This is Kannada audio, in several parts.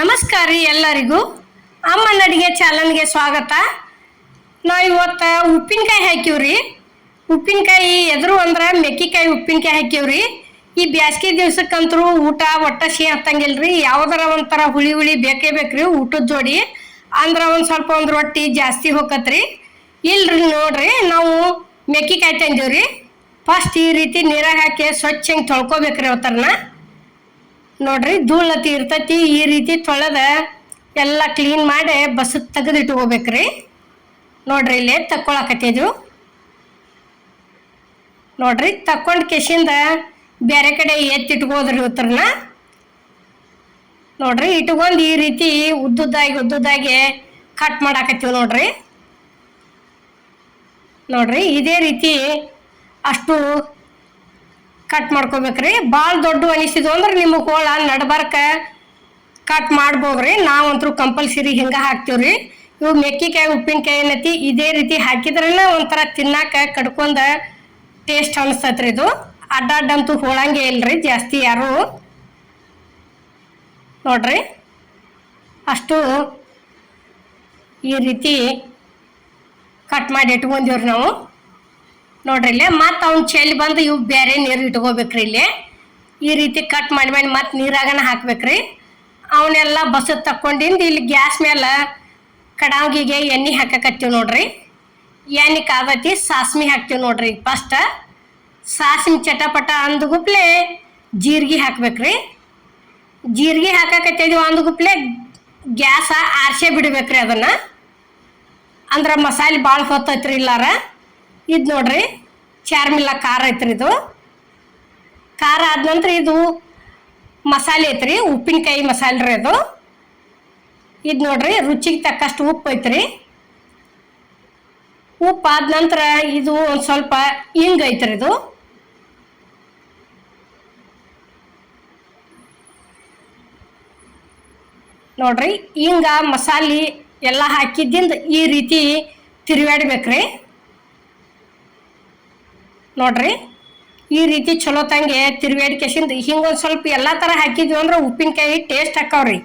ನಮಸ್ಕಾರ ರೀ ಎಲ್ಲರಿಗೂ. ಅಮ್ಮನ ಅಡಿಗೆ ಚಾನಲ್ಗೆ ಸ್ವಾಗತ. ನಾವು ಇವತ್ತು ಉಪ್ಪಿನಕಾಯಿ ಹಾಕಿವ್ರಿ ಉಪ್ಪಿನಕಾಯಿ ಎದುರು ಅಂದ್ರೆ ಮೆಕ್ಕಿಕಾಯಿ ಉಪ್ಪಿನಕಾಯಿ ಹಾಕಿವ್ರಿ ಈ ಬ್ಯಾಸ್ಗೆ ದಿವ್ಸಕ್ಕಂತರೂ ಊಟ ಒಟ್ಟ ಸಿಹಿ ಹತ್ತಂಗಿಲ್ರಿ ಯಾವ್ದಾರ ಒಂಥರ ಹುಳಿ ಹುಳಿ ಬೇಕೇ ಬೇಕ್ರಿ ಊಟದ ಜೋಡಿ. ಅಂದ್ರೆ ಒಂದು ಸ್ವಲ್ಪ ಒಂದು ರೊಟ್ಟಿ ಜಾಸ್ತಿ ಹೋಗತ್ರಿ ಇಲ್ರಿ ನೋಡ್ರಿ ನಾವು ಮೆಕ್ಕಿಕಾಯಿ ತಂದೀವ್ರಿ. ಫಸ್ಟ್ ಈ ರೀತಿ ನೀರಾಗ ಹಾಕಿ ಸ್ವಚ್ಛ ಹಿಂಗೆ ತೊಳ್ಕೊಬೇಕ್ರಿ ಅವತ್ತರನ್ನ ನೋಡ್ರಿ ಧೂಳತಿ ಇರ್ತೈತಿ, ಈ ರೀತಿ ತೊಳೆದ ಎಲ್ಲ ಕ್ಲೀನ್ ಮಾಡಿ ಬಸ್ ತೆಗೆದಿಟ್ಕೋಬೇಕ್ರಿ. ನೋಡ್ರಿ ಇಲ್ಲೇ ತಕ್ಕೊಳಕತ್ತಿದ್ರು. ನೋಡ್ರಿ ತಕ್ಕೊಂಡು ಕೆಸಿಂದ ಬೇರೆ ಕಡೆ ಎತ್ತಿಟ್ಕೋದ್ರಿ ಉತ್ತರನ ನೋಡ್ರಿ ಇಟ್ಕೊಂಡು ಈ ರೀತಿ ಉದ್ದುದ್ದಾಗಿ ಉದ್ದುದ್ದಾಗಿ ಕಟ್ ಮಾಡಾಕತ್ತೀವಿ ನೋಡ್ರಿ. ನೋಡ್ರಿ ಇದೇ ರೀತಿ ಅಷ್ಟು ಕಟ್ ಮಾಡ್ಕೋಬೇಕ್ರಿ. ಭಾಳ ದೊಡ್ಡ ಅನಿಸಿದ್ವು ಅಂದ್ರೆ ನಿಮಗೆ ಹೋಳ ನಡ್ಬರ್ಕ. ಕಟ್ ಮಾಡ್ಬೋದ್ರಿ. ನಾವಂತರೂ ಕಂಪಲ್ಸರಿ ಹಿಂಗೆ ಹಾಕ್ತೀವ್ರಿ. ಇವು ಮೆಕ್ಕಿಕಾಯಿ, ಉಪ್ಪಿನಕಾಯಿ ಏನೈತಿ, ಇದೇ ರೀತಿ ಹಾಕಿದ್ರನ ಒಂಥರ ತಿನ್ನಾಕ ಕಡ್ಕೊಂಡ ಟೇಸ್ಟ್ ಅನಿಸ್ತತ್ರಿ ಇದು. ಅಡ್ಡ ಅಡ್ಡಂತೂ ಹೋಳಂಗೆ ಇಲ್ರಿ, ಜಾಸ್ತಿ ಯಾರು. ನೋಡ್ರಿ. ಅಷ್ಟು ಈ ರೀತಿ ಕಟ್ ಮಾಡಿ ಇಟ್ಕೊಂಡಿವ್ರಿ ನಾವು. ನೋಡ್ರಿ ಇಲ್ಲೇ, ಮತ್ತೆ ಅವ್ನ ಚೆಲ್ಲಿ ಬಂದು ಇವು ಬೇರೆ ನೀರು ಇಟ್ಕೋಬೇಕ್ರಿ ಇಲ್ಲಿ. ಈ ರೀತಿ ಕಟ್ ಮಾಡಿ ಮಾಡಿ ಮತ್ತೆ ನೀರಾಗನ ಹಾಕ್ಬೇಕ್ರಿ. ಅವನ್ನೆಲ್ಲ ಬಸ್ ತಕ್ಕೊಂಡಿಂದ ಇಲ್ಲಿ ಗ್ಯಾಸ್ ಮೇಲೆ ಕಡಾವಿಗೆ ಎಣ್ಣೆ ಹಾಕಕತ್ತೀವಿ ನೋಡ್ರಿ. ಎಣ್ಣೆ ಕಾದತಿ ಸಾಸ್ಮಿ ಹಾಕ್ತೀವಿ ನೋಡ್ರಿ ಫಸ್ಟ್ ಸಾಸ್ಮಿ ಚಟಪಟ ಅಂದ್ಗುಪ್ಲೆ ಜೀರಿಗೆ ಹಾಕ್ಬೇಕ್ರಿ. ಜೀರಿಗೆ ಹಾಕಕತ್ತಿದ್ವಿ ಅಂದ್ಗುಪ್ಲೆ ಗ್ಯಾಸ ಆರ್ಸೆ ಬಿಡ್ಬೇಕ್ರಿ ಅದನ್ನ. ಅಂದ್ರೆ ಮಸಾಲೆ ಭಾಳ ಹೊತ್ತೈತ್ರಿ ಇಲ್ಲಾರ. ಇದು ನೋಡ್ರಿ ಚಾರ್ಮಿಲ್ಲ ಖಾರ ಐತ್ರಿ ಇದು. ಖಾರ ಆದ ನಂತರ ಇದು ಮಸಾಲೆ ಐತ್ರಿ, ಉಪ್ಪಿನಕಾಯಿ ಮಸಾಲೆ ರೀ ಅದು ಇದು ನೋಡ್ರಿ, ರುಚಿಗೆ ತಕ್ಕಷ್ಟು ಉಪ್ಪು ಐತ್ರಿ. ಉಪ್ಪು ಆದ ನಂತರ ಇದು ಒಂದು ಸ್ವಲ್ಪ ಹಿಂಗ್ ಐತ್ರಿ ಇದು. ನೋಡ್ರಿ ಹಿಂಗ ಮಸಾಲೆ ಎಲ್ಲ ಹಾಕಿದ್ದಿಂದ ಈ ರೀತಿ ತಿರುಗಾಡ್ಬೇಕ್ರಿ ನೋಡ್ರಿ? ಈ ರೀತಿ ಚಲೋ ತಂಗೆ ಹಿಂಗೆ ಒಂದು ಸ್ವಲ್ಪ ಎಲ್ಲ ಥರ ಹಾಕಿದ್ವಿ ಅಂದ್ರೆ ಉಪ್ಪಿನಕಾಯಿ ಟೇಸ್ಟ್ ಹಾಕವ್ರಿ.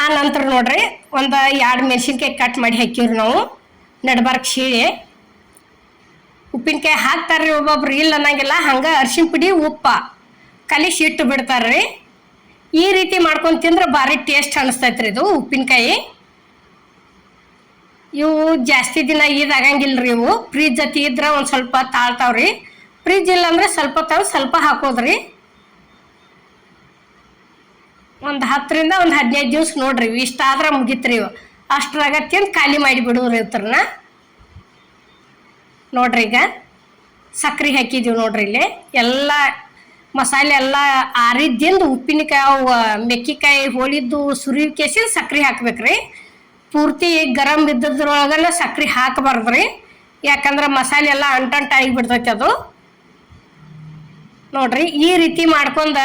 ಆ ನಂತರ ನೋಡ್ರಿ, ಒಂದು ಎರಡು ಮೆಣಸಿನ್ಕಾಯಿ ಕಟ್ ಮಾಡಿ ಹಾಕಿವ್ರಿ ನಾವು. ನಡ್ಬಾರ್ಕ್ ಶೀಳೆ. ಉಪ್ಪಿನಕಾಯಿ ಹಾಕ್ತಾರ್ರಿ ಒಬ್ಬೊಬ್ರು, ಇಲ್ಲ ಅನ್ನಂಗಿಲ್ಲ, ಹಂಗೆ ಅರ್ಶಿನ ಪುಡಿ, ಉಪ್ಪ ಕಲಿಸಿ ಇಟ್ಟು ಬಿಡ್ತಾರ್ರಿ. ಈ ರೀತಿ ಮಾಡ್ಕೊಂಡು ತಿಂದ್ರೆ ಭಾರಿ ಟೇಸ್ಟ್ ಅನಿಸ್ತೈತ್ರಿ ಇದು ಉಪ್ಪಿನಕಾಯಿ. ಇವು ಜಾಸ್ತಿ ದಿನ ಇದಾಗಂಗಿಲ್ರಿ ಇವು. ಫ್ರಿಜ್ ಅತಿ ಇದ್ರ ಒಂದು ಸ್ವಲ್ಪ ತಾಳ್ತಾವ್ರಿ. ಫ್ರಿಜ್ ಇಲ್ಲ ಅಂದ್ರೆ ಸ್ವಲ್ಪ ತಾವು ಸ್ವಲ್ಪ ಹಾಕೋದ್ರಿ. ಒಂದು ಹತ್ತರಿಂದ ಒಂದು ಹದಿನೈದು ದಿವ್ಸ ನೋಡ್ರಿ ಇಷ್ಟ ಆದ್ರೆ ಮುಗಿತ್ರಿ ಇವು. ಅಷ್ಟ್ರಾಗ ಖಾಲಿ ಮಾಡಿ ಬಿಡೋರಿ ಇವ್ರನ್ನ ನೋಡ್ರಿ ಈಗ. ಸಕ್ರೆ ಹಾಕಿದೀವಿ ನೋಡ್ರಿ ಇಲ್ಲಿ. ಎಲ್ಲ ಮಸಾಲೆ ಎಲ್ಲ ಆರಿದ್ದಿಂದ ಉಪ್ಪಿನಕಾಯಿ ಅವು ಮೆಕ್ಕಿಕಾಯಿ, ಹೋಳಿದ್ದು ಸುರಿ ಕೇಸಿ ಸಕ್ರೆ ಹಾಕ್ಬೇಕ್ರಿ. ಪೂರ್ತಿ ಗರಂ ಇದ್ದದ್ರೊಳಗನ ಸಕ್ರೆ ಹಾಕಬಾರ್ದ್ರಿ. ಯಾಕಂದ್ರೆ ಮಸಾಲೆ ಎಲ್ಲ ಅಂಟಂಟಾಗಿ ಬಿಡ್ತೈತೆ ಅದು. ನೋಡ್ರಿ, ಈ ರೀತಿ ಮಾಡ್ಕೊಂಡ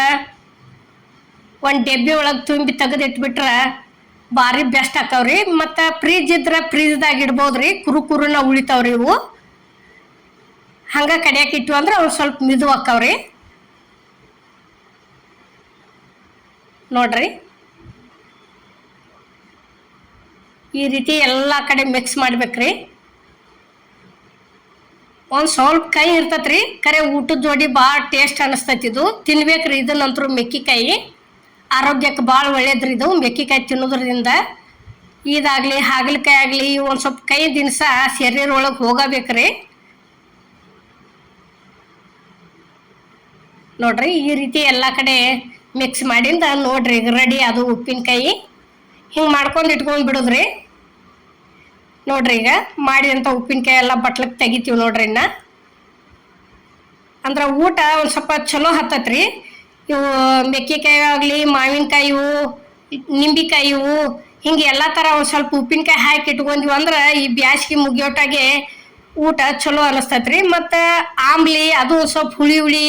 ಒಂದು ಡೆಬ್ಬಿ ಒಳಗೆ ತುಂಬಿ ತೆಗೆದು ಇಟ್ಬಿಟ್ರೆ ಭಾರಿ ಬೆಸ್ಟ್ ಆಗ್ತಾವ್ರಿ. ಮತ್ತು ಫ್ರಿಜ್ ಇದ್ರೆ ಫ್ರಿಜ್ದಾಗ ರೀ ಕುರು ಕುರುನ ಉಳಿತಾವ್ರಿ ಇವು. ಹಂಗೆ ಕಡಿಯಕ್ಕೆ ಇಟ್ಟು ಅಂದ್ರೆ ಅವ್ರು ಸ್ವಲ್ಪ ಮಿದು ನೋಡ್ರಿ. ಈ ರೀತಿ ಎಲ್ಲ ಕಡೆ ಮಿಕ್ಸ್ ಮಾಡ್ಬೇಕ್ರಿ. ಒಂದು ಸ್ವಲ್ಪ ಕೈ ಇರ್ತೈತ್ರಿ, ಕರೆ ಊಟದ ಜೋಡಿ ಭಾಳ ಟೇಸ್ಟ್ ಅನಿಸ್ತೈತಿ ಇದು. ತಿನ್ಬೇಕ್ರಿ ನಂತರ ಮೆಕ್ಕಿಕಾಯಿ. ಆರೋಗ್ಯಕ್ಕೆ ಭಾಳ ಒಳ್ಳೇದ್ರಿ ಇದು, ಮೆಕ್ಕಿಕಾಯಿ ತಿನ್ನೋದ್ರಿಂದ. ಇದಾಗಲಿ, ಹಾಗಲಕಾಯಿ ಆಗಲಿ, ಒಂದು ಸ್ವಲ್ಪ ಕೈ ದಿನಸ ಶರೀರ ಒಳಗೆ ಹೋಗಬೇಕ್ರಿ. ನೋಡ್ರಿ, ಈ ರೀತಿ ಎಲ್ಲ ಕಡೆ ಮಿಕ್ಸ್ ಮಾಡಿಂದ ನೋಡ್ರಿ ರೆಡಿ ಅದು ಉಪ್ಪಿನಕಾಯಿ. ಹಿಂಗೆ ಮಾಡ್ಕೊಂಡು ಇಟ್ಕೊಂಡು ಬಿಡೋದ್ರಿ. ನೋಡ್ರಿ ಈಗ ಮಾಡಿದಂಥ ಉಪ್ಪಿನಕಾಯಿ ಎಲ್ಲ ಬಟ್ಲಕ್ಕೆ ತೆಗಿತೀವಿ ನೋಡ್ರಿ ಇನ್ನ. ಅಂದ್ರೆ ಊಟ ಒಂದು ಸ್ವಲ್ಪ ಚಲೋ ಹತ್ತತ್ರಿ. ಇವು ಮೆಕ್ಕೆಕಾಯಿ ಆಗಲಿ, ಮಾವಿನಕಾಯಿ ನಿಂಬಿಕಾಯಿ ಹಿಂಗೆ ಎಲ್ಲ ಥರ ಒಂದು ಸ್ವಲ್ಪ ಉಪ್ಪಿನಕಾಯಿ ಹಾಕಿ ಇಟ್ಕೊಂಡಿವಿ ಅಂದ್ರೆ ಈ ಬ್ಯಾಸ್ಗೆ ಮುಗಿಯೋಟಾಗೆ ಊಟ ಚಲೋ ಅನಿಸ್ತೈತ್ರಿ. ಮತ್ತು ಆಮ್ಲಿ ಅದು ಸ್ವಲ್ಪ ಹುಳಿ ಹುಳಿ,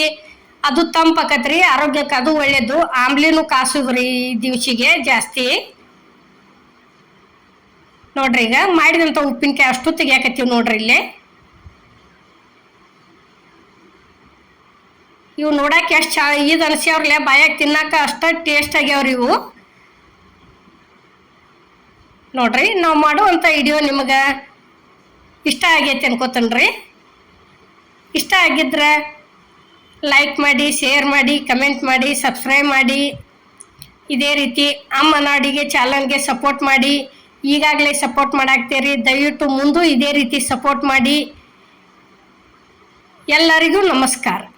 ಅದು ತಂಪಾಕತ್ರಿ ಆರೋಗ್ಯಕ್ಕೆ ಅದು ಒಳ್ಳೇದು. ಆಮ್ಲಿನೂ ಕಾಸುದ್ರಿ ಈ ದಿವ್ಸಿಗೆ ಜಾಸ್ತಿ. ನೋಡ್ರಿ ಈಗ ಮಾಡಿದಂಥ ಉಪ್ಪಿನಕಾಯಿ ಅಷ್ಟು ತೆಗಿಯಾಕತ್ತೀವಿ ನೋಡ್ರಿ ಇಲ್ಲಿ. ಇವು ನೋಡಕ್ಕೆ ಎಷ್ಟು ಚಾ ಇದು ಅನಿಸ್ಯಾವ್ರಲ್ಲ, ಬಾಯಾಗ ತಿನ್ನಾಕ ಅಷ್ಟ ಟೇಸ್ಟ್ ಆಗ್ಯಾವ್ರಿ ಇವು. ನೋಡ್ರಿ, ನಾವು ಮಾಡುವಂಥ ವಿಡಿಯೋ ನಿಮಗೆ ಇಷ್ಟ ಆಗೈತಿ ಅನ್ಕೋತನ್ರಿ. ಇಷ್ಟ ಆಗಿದ್ರೆ ಲೈಕ್ ಮಾಡಿ ಶೇರ್ ಮಾಡಿ ಕಮೆಂಟ್ ಮಾಡಿ ಸಬ್ಸ್ಕ್ರೈಬ್ ಮಾಡಿ. ಇದೇ ರೀತಿ ಅಮ್ಮನ ಅಡಿಗೆ ಚಾನಲ್ಗೆ ಸಪೋರ್ಟ್ ಮಾಡಿ. ಈಗಾಗಲೇ ಸಪೋರ್ಟ್ ಮಾಡಾಕ್ತೀರಿ. ದಯವಿಟ್ಟು ಮುಂದೂ ಇದೇ ರೀತಿ ಸಪೋರ್ಟ್ ಮಾಡಿ. ಎಲ್ಲರಿಗೂ ನಮಸ್ಕಾರ.